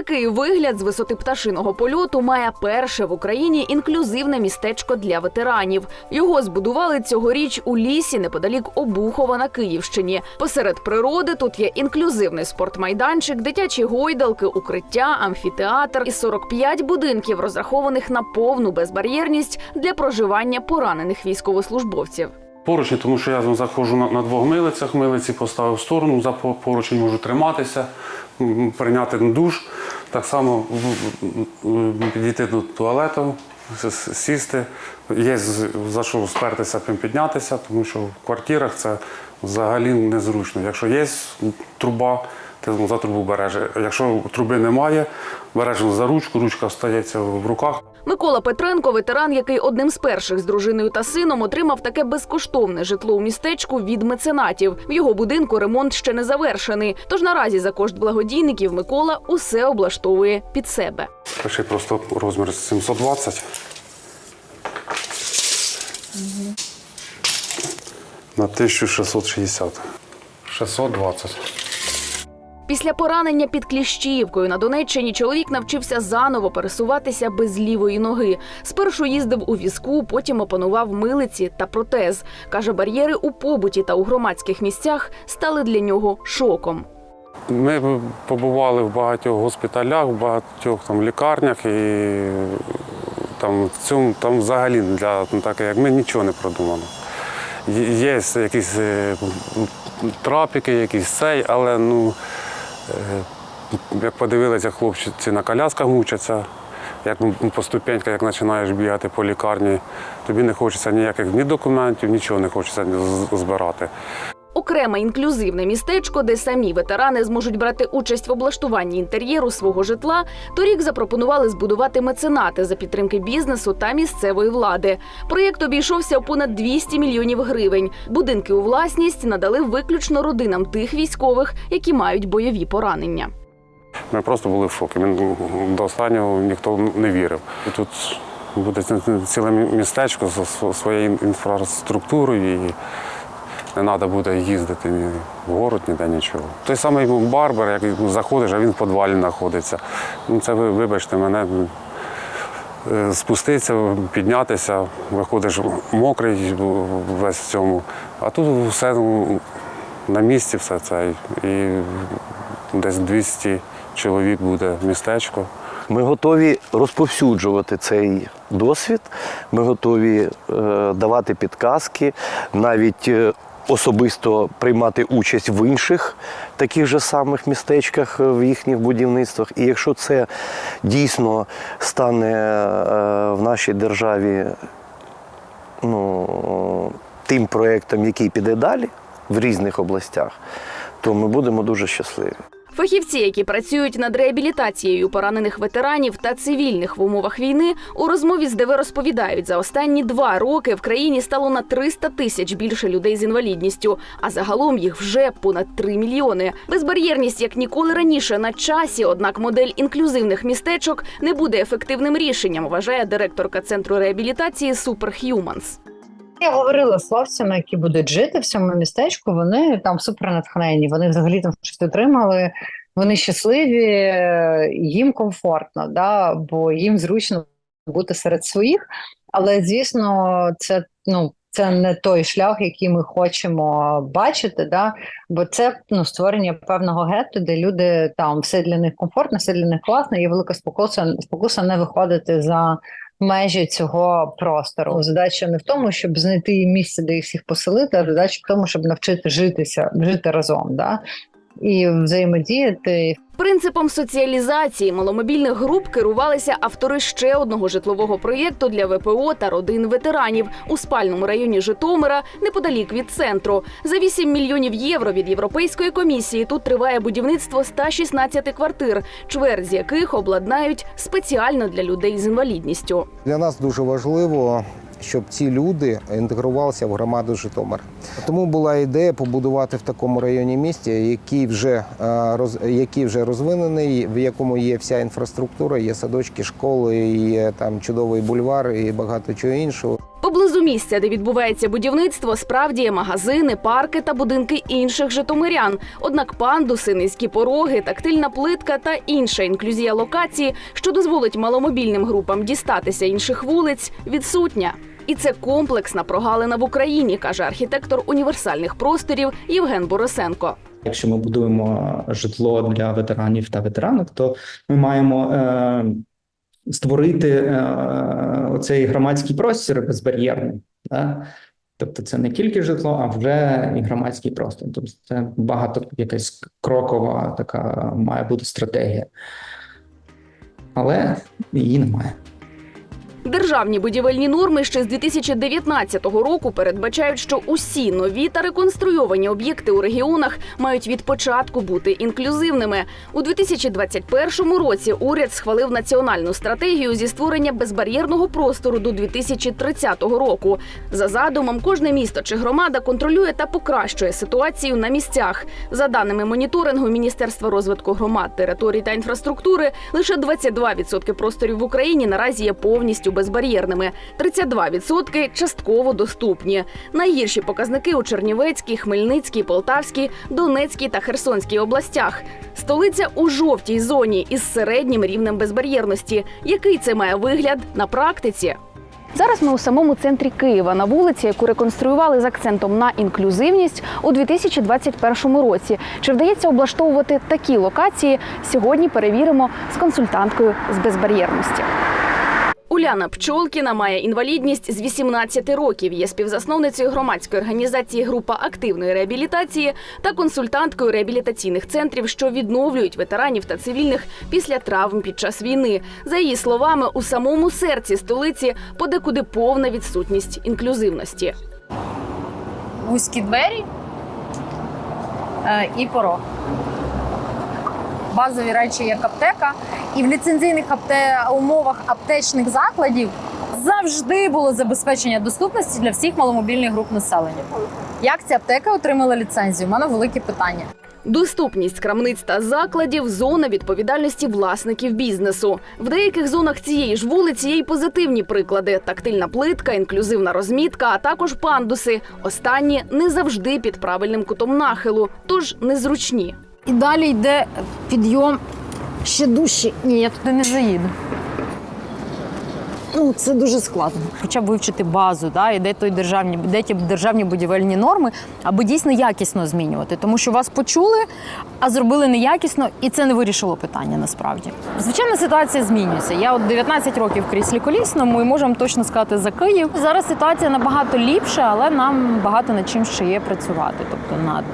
Такий вигляд з висоти пташиного польоту має перше в Україні інклюзивне містечко для ветеранів. Його збудували цьогоріч у лісі неподалік Обухова на Київщині. Посеред природи тут є інклюзивний спортмайданчик, дитячі гойдалки, укриття, амфітеатр і 45 будинків, розрахованих на повну безбар'єрність для проживання поранених військовослужбовців. Поручні, тому що я заходжу на, на двох милицях, милиці поставив в сторону, за поручень можу триматися, прийняти душ, так само підійти до туалету, сісти. Є за що спертися, піднятися, тому що в квартирах це взагалі незручно. Якщо є труба, ти за трубу береш. Якщо труби немає, береш за ручку, ручка остається в руках. Микола Петренко, ветеран, який одним з перших з дружиною та сином отримав таке безкоштовне житло у містечку від меценатів. В його будинку ремонт ще не завершений. Тож наразі за кошт благодійників Микола усе облаштовує під себе. Пиши просто розмір 720. На 1660. 620. Після поранення під Кліщіївкою на Донеччині чоловік навчився заново пересуватися без лівої ноги. Спершу їздив у візку, потім опанував милиці та протез. Каже, бар'єри у побуті та у громадських місцях стали для нього шоком. Ми побували в багатьох госпіталях, в багатьох там лікарнях і там в цьому там взагалі для ну, таке, як ми нічого не продумано. Є якісь е, трапіки, якісь цей, але ну як подивилися, хлопці на колясках мучаться. Як ну, по ступеньках, як починаєш бігати по лікарні, тобі не хочеться ніяких ні документів, нічого не хочеться збирати. Окреме інклюзивне містечко, де самі ветерани зможуть брати участь в облаштуванні інтер'єру свого житла, торік запропонували збудувати меценати за підтримки бізнесу та місцевої влади. Проєкт обійшовся у понад 200 мільйонів гривень. Будинки у власність надали виключно родинам тих військових, які мають бойові поранення. Ми просто були в шокі. Ми до останнього ніхто не вірив. Тут буде ціле містечко зі своєю інфраструктурою. Не треба буде їздити ні в город, ніде нічого. Той самий барбер, як заходиш, а він в підвалі знаходиться. Ну, це ви вибачте мене. е, Спуститися, піднятися, виходиш мокрий весь в цьому. А тут все ну, на місці, все це. І десь 200 чоловік буде містечко. Ми готові розповсюджувати цей досвід. Ми готові е, давати підказки, навіть е, особисто приймати участь в інших таких же самих містечках е, в їхніх будівництвах. І якщо це дійсно стане е, в нашій державі ну, тим проєктом, який піде далі в різних областях, то ми будемо дуже щасливі. Фахівці, які працюють над реабілітацією поранених ветеранів та цивільних в умовах війни, у розмові з ДВ розповідають, за останні два роки в країні стало на 300 тисяч більше людей з інвалідністю, а загалом їх вже понад 3 мільйони. Безбар'єрність як ніколи раніше на часі. Однак модель інклюзивних містечок не буде ефективним рішенням, вважає директорка центру реабілітації Superhumans. Я говорила з хлопцями, які будуть жити в цьому містечку. Вони там супер натхнені. Вони взагалі там щось отримали. Вони щасливі, їм комфортно, да, бо їм зручно бути серед своїх. Але звісно, це ну. Це не той шлях, який ми хочемо бачити, да? бо це ну, створення певного гетто, де люди там все для них комфортно, все для них класно, є велика спокуса, спокуса не виходити за межі цього простору. Задача не в тому, щоб знайти місце, де їх всіх поселити, а задача в тому, щоб навчити житися, жити разом, да? І взаємодіяти, Принципом соціалізації маломобільних груп керувалися автори ще одного житлового проєкту для ВПО та родин ветеранів у спальному районі Житомира, неподалік від центру. За 8 мільйонів євро від Європейської комісії тут триває будівництво 116 квартир, чверть з яких обладнають спеціально для людей з інвалідністю. Для нас дуже важливо, щоб ці люди інтегрувалися в громаду Житомир. Тому була ідея побудувати в такому районі місті, який вже е, роз, який вже розвинений, в якому є вся інфраструктура, є садочки, школи, є там чудовий бульвар і багато чого іншого. Поблизу місця, де відбувається будівництво, справді є магазини, парки та будинки інших житомирян. Однак пандуси, низькі пороги, тактильна плитка та інша інклюзія локації, що дозволить маломобільним групам дістатися інших вулиць, відсутня. І це комплексна прогалина в Україні, каже архітектор універсальних просторів Євген Борисенко. Якщо ми будуємо житло для ветеранів та ветеранок, то ми маємо е, створити е, цей громадський простір безбар'єрний. Да? Тобто це не тільки житло, а вже і громадський простір. Тобто це багато якась крокова така має бути стратегія. Але її немає. Державні будівельні норми ще з 2019 року передбачають, що усі нові та реконструйовані об'єкти у регіонах мають від початку бути інклюзивними. У 2021 році уряд схвалив національну стратегію зі створення безбар'єрного простору до 2030 року. За задумом, кожне місто чи громада контролює та покращує ситуацію на місцях. За даними моніторингу Міністерства розвитку громад, територій та інфраструктури, лише 22% просторів в Україні наразі є повністю безбар'єрними, 32% частково доступні. Найгірші показники у Чернівецькій, Хмельницькій, Полтавській, Донецькій та Херсонській областях. Столиця у жовтій зоні із середнім рівнем безбар'єрності. Який це має вигляд на практиці? Зараз ми у самому центрі Києва на вулиці, яку реконструювали з акцентом на інклюзивність у 2021 році. Чи вдається облаштовувати такі локації? Сьогодні перевіримо з консультанткою з безбар'єрності. Уляна Пчолкіна має інвалідність з 18 років. Є співзасновницею громадської організації Група активної реабілітації та консультанткою реабілітаційних центрів, що відновлюють ветеранів та цивільних після травм під час війни. За її словами, у самому серці столиці подекуди повна відсутність інклюзивності. вузькі двері е, і порог. Базові речі як аптека. І в ліцензійних апте... умовах аптечних закладів завжди було забезпечення доступності для всіх маломобільних груп населення. Як ця аптека отримала ліцензію? У мене велике питання. Доступність крамниць та закладів зона відповідальності власників бізнесу. В деяких зонах цієї ж вулиці є й позитивні приклади: тактильна плитка, інклюзивна розмітка, а також пандуси. Останні не завжди під правильним кутом нахилу, тож незручні. І далі йде підйом ще дужче. Ні, я туди не заїду. Ну, це дуже складно. Хоча б вивчити базу, да, і де той державні, де ті державні будівельні норми, аби дійсно якісно змінювати. Тому що вас почули, а зробили неякісно, і це не вирішило питання насправді. Звичайно, ситуація змінюється. Я от 19 років кріслі колісному і вам точно сказати за Київ. Зараз ситуація набагато ліпша, але нам багато над чим ще є працювати. Тобто над,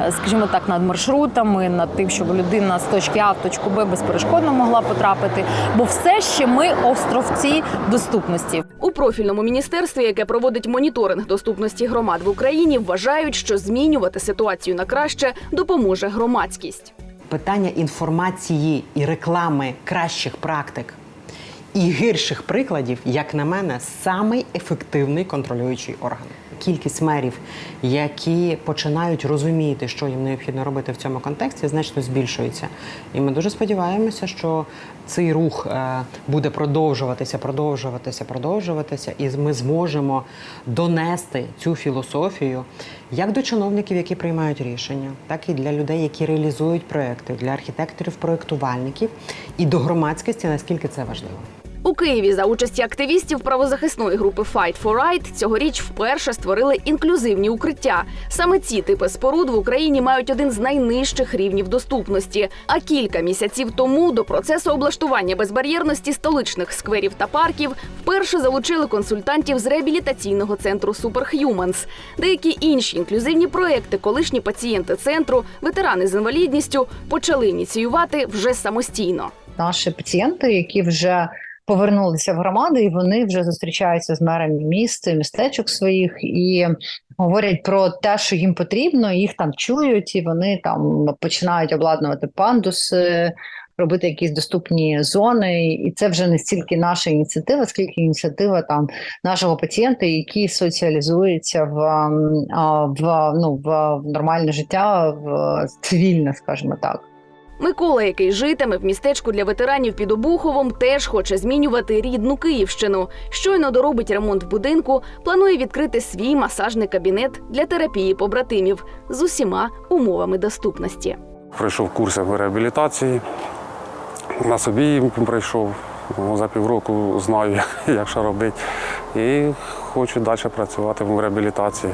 е, скажімо так, над маршрутами, над тим, щоб людина з точки А в точку Б безперешкодно могла потрапити. Бо все ще ми островці доступності. У профільному міністерстві, яке проводить моніторинг доступності громад в Україні, вважають, що змінювати ситуацію на краще допоможе громадськість. питання інформації і реклами кращих практик і гірших прикладів, як на мене, самий ефективний контролюючий орган. Кількість мерів, які починають розуміти, що їм необхідно робити в цьому контексті, значно збільшується. І ми дуже сподіваємося, що цей рух е, буде продовжуватися, продовжуватися, продовжуватися, і ми зможемо донести цю філософію як до чиновників, які приймають рішення, так і для людей, які реалізують проекти, для архітекторів-проектувальників і до громадськості, наскільки це важливо. У Києві за участі активістів правозахисної групи Fight for Right цьогоріч вперше створили інклюзивні укриття. Саме ці типи споруд в Україні мають один з найнижчих рівнів доступності. А кілька місяців тому до процесу облаштування безбар'єрності столичних скверів та парків вперше залучили консультантів з реабілітаційного центру Superhumans. Деякі інші інклюзивні проекти, колишні пацієнти центру, ветерани з інвалідністю почали ініціювати вже самостійно. Наші пацієнти, які вже повернулися в громади, і вони вже зустрічаються з мерами міст, містечок своїх і говорять про те, що їм потрібно, їх там чують, і вони там починають обладнувати пандуси. Робити якісь доступні зони, і це вже не стільки наша ініціатива, скільки ініціатива там нашого пацієнта, який соціалізується в, в ну в нормальне життя, в цивільне, скажімо так. Микола, який житиме в містечку для ветеранів під Обуховом, теж хоче змінювати рідну Київщину. Щойно доробить ремонт в будинку, планує відкрити свій масажний кабінет для терапії побратимів з усіма умовами доступності. Пройшов курси реабілітації. На собі пройшов. Ну, За півроку знаю, як що робити. І хочу далі працювати в реабілітації.